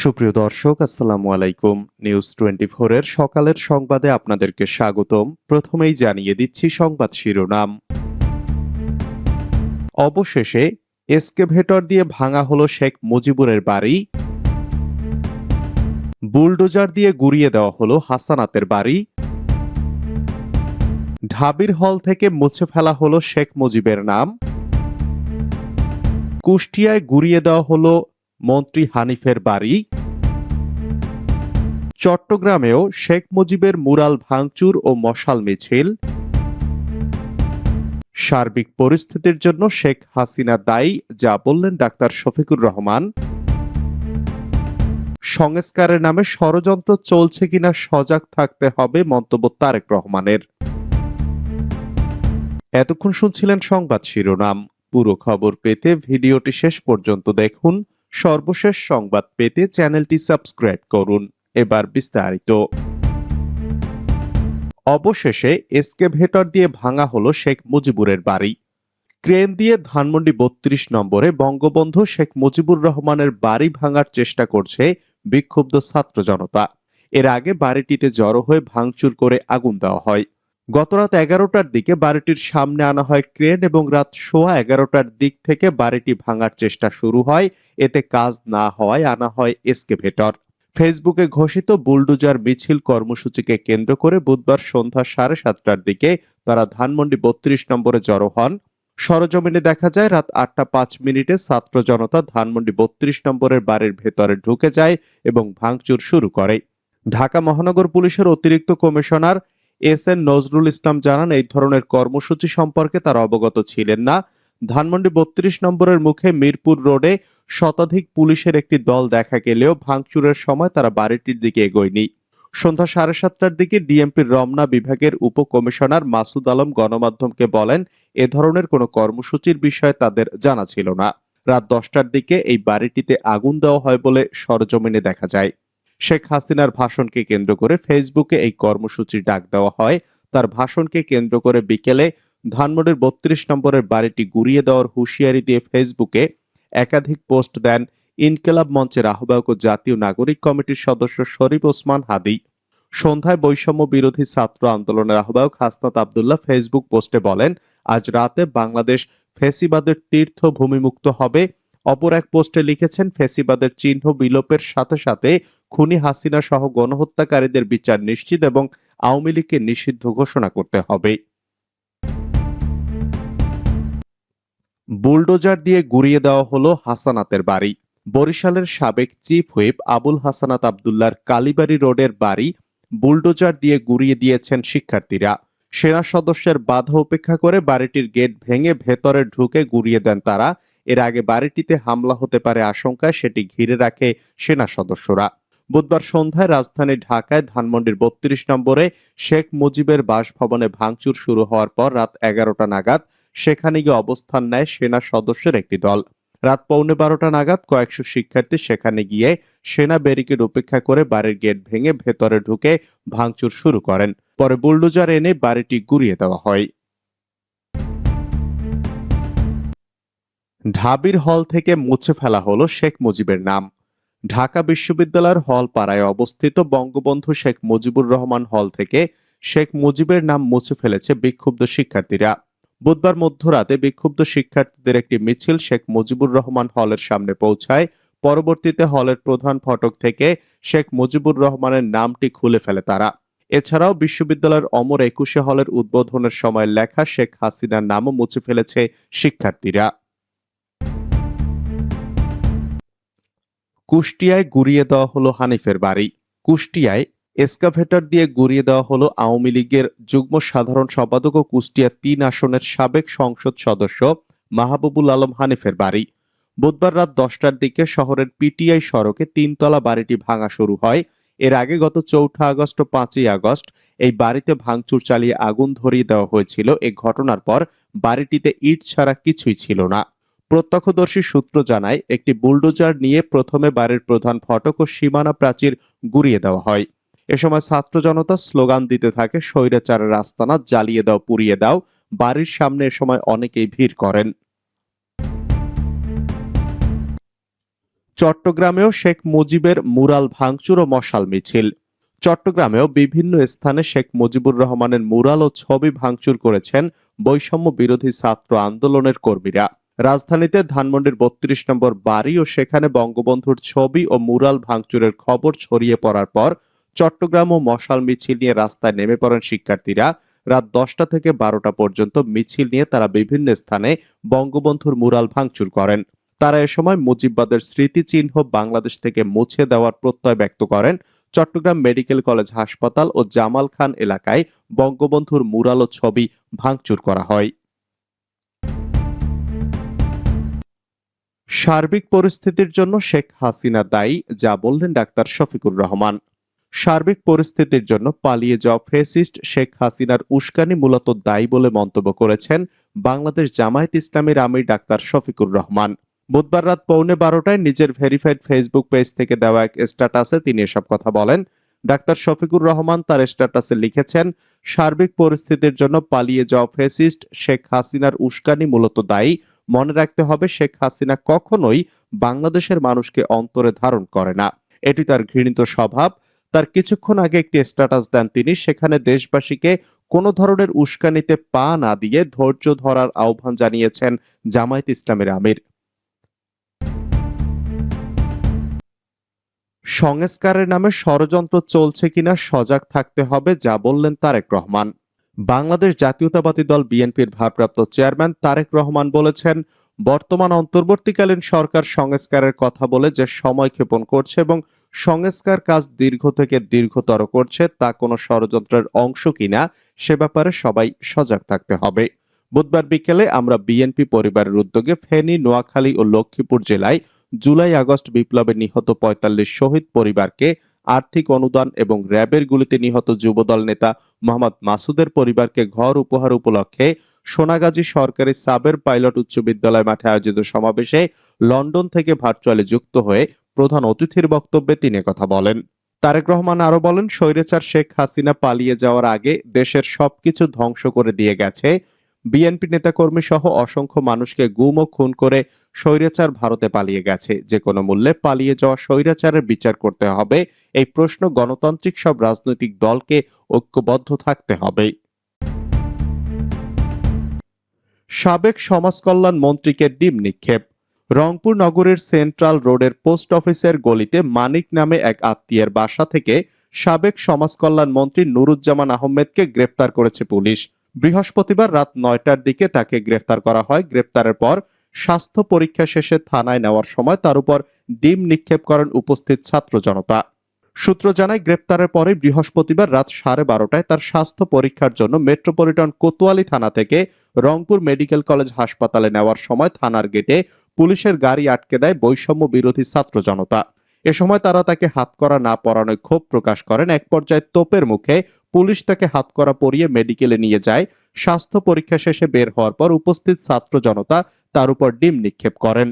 সুপ্রিয় দর্শক, আসসালামু আলাইকুম। নিউজ টোয়েন্টি এর সকালের সংবাদে আপনাদেরকে স্বাগতম। প্রথমেই জানিয়ে দিচ্ছি সংবাদ শিরোনাম। অবশেষে এসকেভেটর দিয়ে ভাঙা হলো শেখ মুজিবুরের বাড়ি। বুলডোজার দিয়ে গুড়িয়ে দেওয়া হলো হাসানাতের বাড়ি। ঢাবির হল থেকে মুছে ফেলা হলো শেখ মুজিবের নাম। কুষ্টিয়ায় গুড়িয়ে দেওয়া হলো মন্ত্রী হানিফের বাড়ি। চট্টগ্রামেও শেখ মুজিবের মুরাল ভাঙচুর ও মশাল মিছিল। সার্বিক পরিস্থিতির জন্য শেখ হাসিনা দায়ী, যা বললেন ডাক্তার শফিকুর রহমান। সংস্কারের নামে ষড়যন্ত্র চলছে কিনা সজাগ থাকতে হবে মন্তব্য তারেক রহমানের। এতক্ষণ শুনছিলেন সংবাদ শিরোনাম। পুরো খবর পেতে ভিডিওটি শেষ পর্যন্ত দেখুন। সর্বশেষ সংবাদ পেতে চ্যানেলটি সাবস্ক্রাইব করুন। এবার বিস্তারিত। অবশেষে এসকেভেটর দিয়ে ভাঙা হলো শেখ মুজিবুরের বাড়ি। ক্রেন দিয়ে ধানমন্ডি বত্রিশ নম্বরে বঙ্গবন্ধু শেখ মুজিবুর রহমানের বাড়ি ভাঙার চেষ্টা করছে বিক্ষুব্ধ ছাত্র জনতা। এর আগে বাড়িটিতে জড়ো হয়ে ভাঙচুর করে আগুন দেওয়া হয়। গতরাত এগারোটার দিকে বাড়িটির সামনে আনা হয় ক্রেন এবং রাত সোয়া এগারোটার দিক থেকে বাড়িটি ভাঙার চেষ্টা শুরু হয়। এতে কাজ না হওয়ায় আনা হয় এসকেভেটর। ফেসবুকে ঘোষিত বুলডুজার মিছিল কর্মসূচিকে কেন্দ্র করে বুধবার সন্ধ্যা সাড়ে সাতটার দিকে তারা ধানমন্ডি বত্রিশ নম্বরে জড়ো হন। সরজমিনে দেখা যায়, রাত আটটা পাঁচ মিনিটে ছাত্র জনতা ধানমন্ডি বত্রিশ নম্বরের বাড়ির ভেতরে ঢুকে যায় এবং ভাঙচুর শুরু করে। ঢাকা মহানগর পুলিশের অতিরিক্ত commissioner S N Nazrul Islam জানান, এই ধরনের কর্মসূচি সম্পর্কে তারা অবগত ছিলেন না। ধানমন্ডি বত্রিশ নম্বরের মুখে মিরপুর রোডে শতাধিক পুলিশের একটি দল দেখা গেলেও ভাঙচুরের সময় তারা বাড়িটির দিকে এগোয়নি। সন্ধ্যা সাড়ে সাতটার দিকে ডিএমপির রমনা বিভাগের উপকমিশনার মাসুদ আলম গণমাধ্যমকে বলেন, এ ধরনের কোনো কর্মসূচির বিষয়ে তাদের জানা ছিল না। রাত দশটার দিকে এই বাড়িটিতে আগুন দেওয়া হয় বলে সরজমিনে দেখা যায়। শেখ হাসিনার ভাষণকে কেন্দ্র করে ফেসবুকে এই কর্মসূচির ডাক দেওয়া হয়। তার ভাষণকে কেন্দ্র করে বিকেলে ধানমন্ডির বত্রিশ নম্বরের বাড়িটি গুড়িয়ে দেওয়ার হুঁশিয়ারি দিয়ে ফেসবুকে একাধিক পোস্ট দেন ইনকেলাব মঞ্চের আহ্বায়ক ও জাতীয় নাগরিক কমিটির সদস্য শরীফ ওসমান হাদি। সন্ধ্যায় বৈষম্য বিরোধী ছাত্র আন্দোলনের আহ্বায়ক হাসনাত আবদুল্লাহ ফেসবুক পোস্টে বলেন, আজ রাতে বাংলাদেশ ফেসিবাদের তীর্থ ভূমিমুক্ত হবে। অপর এক পোস্টে লিখেছেন, ফেসিবাদের চিহ্ন বিলোপের সাথে সাথে খুনি হাসিনা সহ গণহত্যাকারীদের বিচার নিশ্চিত এবং আওয়ামী লীগকে নিষিদ্ধ ঘোষণা করতে হবে। বুলডোজার দিয়ে গুড়িয়ে দেওয়া হলো হাসানাতের বাড়ি। বরিশালের সাবেক চিফ হুইপ আবুল হাসানাত আবদুল্লার কালীবাড়ি রোডের বাড়ি বুলডোজার দিয়ে গুড়িয়ে দিয়েছেন শিক্ষার্থীরা। সেনা সদস্যের বাধা উপেক্ষা করে বাড়িটির গেট ভেঙে ভেতরে ঢুকে গুড়িয়ে দেন তারা। এর আগে বাড়িটিতে হামলা হতে পারে আশঙ্কায় সেটি ঘিরে রাখে সেনা সদস্যরা। বুধবার সন্ধ্যায় রাজধানী ঢাকায় ধানমন্ডির বত্রিশ নম্বরে শেখ মুজিবের বাসভবনে ভাঙচুর শুরু হওয়ার পর রাত এগারোটা নাগাদ সেখানে গিয়ে অবস্থান নেয় সেনা সদস্যের একটি দল। রাত পৌনে বারোটা নাগাদ কয়েকশো শিক্ষার্থী সেখানে গিয়ে সেনা ব্যারিকেড উপেক্ষা করে বাড়ির গেট ভেঙে ভেতরে ঢুকে ভাঙচুর শুরু করেন। পরে বুলডোজার এনে বাড়িটি গুড়িয়ে দেওয়া হয়। ঢাবির হল থেকে মুছে ফেলা হলো শেখ মুজিবের নাম। ঢাকা বিশ্ববিদ্যালয়ের হল পাড়ায় অবস্থিত বঙ্গবন্ধু শেখ মুজিবুর রহমান হল থেকে শেখ মুজিবের নাম মুছে ফেলেছে বিক্ষুব্ধ শিক্ষার্থীরা। বুধবার মধ্যরাতে বিক্ষুব্ধ শিক্ষার্থীদের একটি মিছিল শেখ মুজিবুর রহমান হলের সামনে পৌঁছায়। পরবর্তীতে হলের প্রধান ফটক থেকে শেখ মুজিবুর রহমানের নামটি খুলে ফেলে তারা। এছাড়াও বিশ্ববিদ্যালয়ের অমর একুশে হলের উদ্বোধনের সময় লেখা শেখ হাসিনার নামও মুছে ফেলেছে শিক্ষার্থীরা। কুষ্টিয়ায় গুড়িয়ে দেওয়া হলো হানিফের বাড়ি। কুষ্টিয়ায় এসকাভেটর দিয়ে গুড়িয়ে দেওয়া হলো আওয়ামী লীগের যুগ্ম সাধারণ সম্পাদক ও কুষ্টিয়া তিন আসনের সাবেক সংসদ সদস্য মাহবুবুল আলম হানিফের বাড়ি। বুধবার রাত দশটার দিকে শহরের পিটিআই সড়কে তিনতলা বাড়িটি ভাঙা শুরু হয়। এর আগে গত চৌঠা আগস্ট ও পাঁচই আগস্ট এই বাড়িতে ভাঙচুর চালিয়ে আগুন ধরিয়ে দেওয়া হয়েছিল। এ ঘটনার পর বাড়িটিতে ইট ছাড়া কিছুই ছিল না। প্রত্যক্ষদর্শী সূত্র জানায়, একটি বুলডোজার নিয়ে প্রথমে বাড়ির প্রধান ফটক ও সীমানা প্রাচীর গুড়িয়ে দেওয়া হয়। এ সময় ছাত্র জনতা স্লোগান দিতে থাকে, স্বৈরাচারের রাস্তানা জ্বালিয়ে দাও, পুড়িয়ে দাও। বাড়ির সামনে এ সময় অনেকেই ভিড় করেন। চট্টগ্রামেও শেখ মুজিবের মুরাল ভাঙচুর ও মশাল মিছিল। চট্টগ্রামেও বিভিন্ন স্থানে শেখ মুজিবুর রহমানের মুরাল ও ছবি ভাঙচুর করেছেন বৈষম্য বিরোধী ছাত্র আন্দোলনের কর্মীরা। রাজধানীতে ধানমন্ডির বত্রিশ নম্বর বাড়ি ও সেখানে বঙ্গবন্ধুর ছবি ও মুরাল ভাঙচুরের খবর ছড়িয়ে পড়ার পর চট্টগ্রাম ও মশাল মিছিল নিয়ে রাস্তায় নেমে পড়েন শিক্ষার্থীরা। রাত দশটা থেকে বারোটা পর্যন্ত মিছিল নিয়ে তারা বিভিন্ন স্থানে বঙ্গবন্ধুর মুরাল ভাঙচুর করেন। তারা এ সময় মুজিববাদের স্মৃতিচিহ্ন বাংলাদেশ থেকে মুছে দেওয়ার প্রত্যয় ব্যক্ত করেন। চট্টগ্রাম মেডিকেল কলেজ হাসপাতাল ও জামাল খান এলাকায় বঙ্গবন্ধুর মুরাল ও ছবি ভাঙচুর করা হয়। সার্বিক পরিস্থিতির জন্য শেখ হাসিনা দায়ী, যা বললেন ডাক্তার শফিকুর রহমান। সার্বিক পরিস্থিতির জন্য পালিয়ে যাওয়া ফেসিস্ট শেখ হাসিনার উস্কানি মূলত দায়ী বলে মন্তব্য করেছেন বাংলাদেশ জামায়াত ইসলামীর আমির ডাক্তার শফিকুর রহমান। বুধবার রাত পৌনে বারোটায় নিজের ভেরিফাইড ফেসবুক পেজ থেকে দেওয়া এক স্ট্যাটাসে তিনি এসব কথা বলেন। ডাক্তার শফিকুর রহমান তার স্ট্যাটাসে লিখেছেন, সার্বিক পরিস্থিতির জন্য পালিয়ে যাওয়া ফেসিস্ট শেখ হাসিনার উস্কানি মূলত দায়ী। মনে রাখতে হবে শেখ হাসিনা কখনোই বাংলাদেশের মানুষকে অন্তরে ধারণ করে না। এটি তার ঘৃণিত স্বভাব। তার কিছুক্ষণ আগে একটি স্ট্যাটাস দেন তিনি। সেখানে দেশবাসীকে কোনো ধরনের উস্কানিতে পা না দিয়ে ধৈর্য ধরার আহ্বান জানিয়েছেন জামায়াত ইসলামের আমির। সংস্কারের নামে ষড়যন্ত্র চলছে কিনা সজাগ থাকতে হবে, যা বললেন তারেক রহমান। বাংলাদেশ জাতীয়তাবাদী দল বিএনপির ভারপ্রাপ্ত চেয়ারম্যান তারেক রহমান বলেছেন বর্তমান অন্তর্বর্তীকালীন সরকার সংস্কারের কথা বলে যে সময় ক্ষেপণ করছে এবং সংস্কার কাজ দীর্ঘ থেকে দীর্ঘতর করছে, তা কোনো ষড়যন্ত্রের অংশ কিনা সে ব্যাপারে সবাই সজাগ থাকতে হবে। বুধবার বিকেলে আমরা বিএনপি পরিবারের উদ্যোগে ফেনী, নোয়াখালী ও লক্ষ্মীপুর জেলায় জুলাই আগস্ট বিপ্লবে নিহত পঁয়তাল্লিশ শহীদ পরিবারকে আর্থিক অনুদান এবং র্যাবের গুলিতে নিহত যুবদল নেতা মোহাম্মদ মাসুদের পরিবারকে ঘর উপহার উপলক্ষে সোনাগাজী সরকারি সাবের পাইলট উচ্চ বিদ্যালয় মাঠে আয়োজিত সমাবেশে লন্ডন থেকে ভার্চুয়ালি যুক্ত হয়ে প্রধান অতিথির বক্তব্যে তিনি কথা বলেন। তারেক রহমান আরও বলেন, স্বৈরাচার শেখ হাসিনা পালিয়ে যাওয়ার আগে দেশের সবকিছু ধ্বংস করে দিয়ে গেছে। বিএনপি নেতাকর্মী সহ অসংখ্য মানুষকে গুম ও খুন করে স্বৈরাচার ভারতে পালিয়ে গেছে। যে কোনো মূল্যে পালিয়ে যাওয়া স্বৈরাচারের বিচার করতে হবে। এই প্রশ্ন গণতান্ত্রিক সব রাজনৈতিক দলকে ঐক্যবদ্ধ থাকতে হবে। সাবেক সমাজ কল্যাণ মন্ত্রীকে ডিম নিক্ষেপ। রংপুর নগরের সেন্ট্রাল রোডের পোস্ট অফিসের গলিতে মানিক নামে এক আত্মীয়ের বাসা থেকে সাবেক সমাজ কল্যাণ মন্ত্রী নুরুজ্জামান আহমেদকে গ্রেপ্তার করেছে পুলিশ। বৃহস্পতিবার রাত নয়টার দিকে তাকে গ্রেফতার করা হয়। গ্রেফতারের পর স্বাস্থ্য পরীক্ষা শেষে থানায় নেওয়ার সময় তার উপর ডিম নিক্ষেপ করেন উপস্থিত ছাত্র জনতা। সূত্র জানায় গ্রেপ্তারের পরে বৃহস্পতিবার রাত সাড়ে বারোটায় তার স্বাস্থ্য পরীক্ষার জন্য মেট্রোপলিটন কোতোয়ালি থানা থেকে রংপুর মেডিকেল কলেজ হাসপাতালে নেওয়ার সময় থানার গেটে পুলিশের গাড়ি আটকে দেয় বৈষম্য বিরোধী ছাত্র জনতা। এ সময় তারা তাকে হাত করা না পরানোয় ক্ষোভ প্রকাশ করেন। এক পর্যায়ে তোপের মুখে পুলিশ তাকে হাতকড়া পরিয়ে মেডিকেলে নিয়ে যায়। স্বাস্থ্য পরীক্ষা শেষে বের হওয়ার পর উপস্থিত ছাত্র জনতা তার উপর ডিম নিক্ষেপ করেন।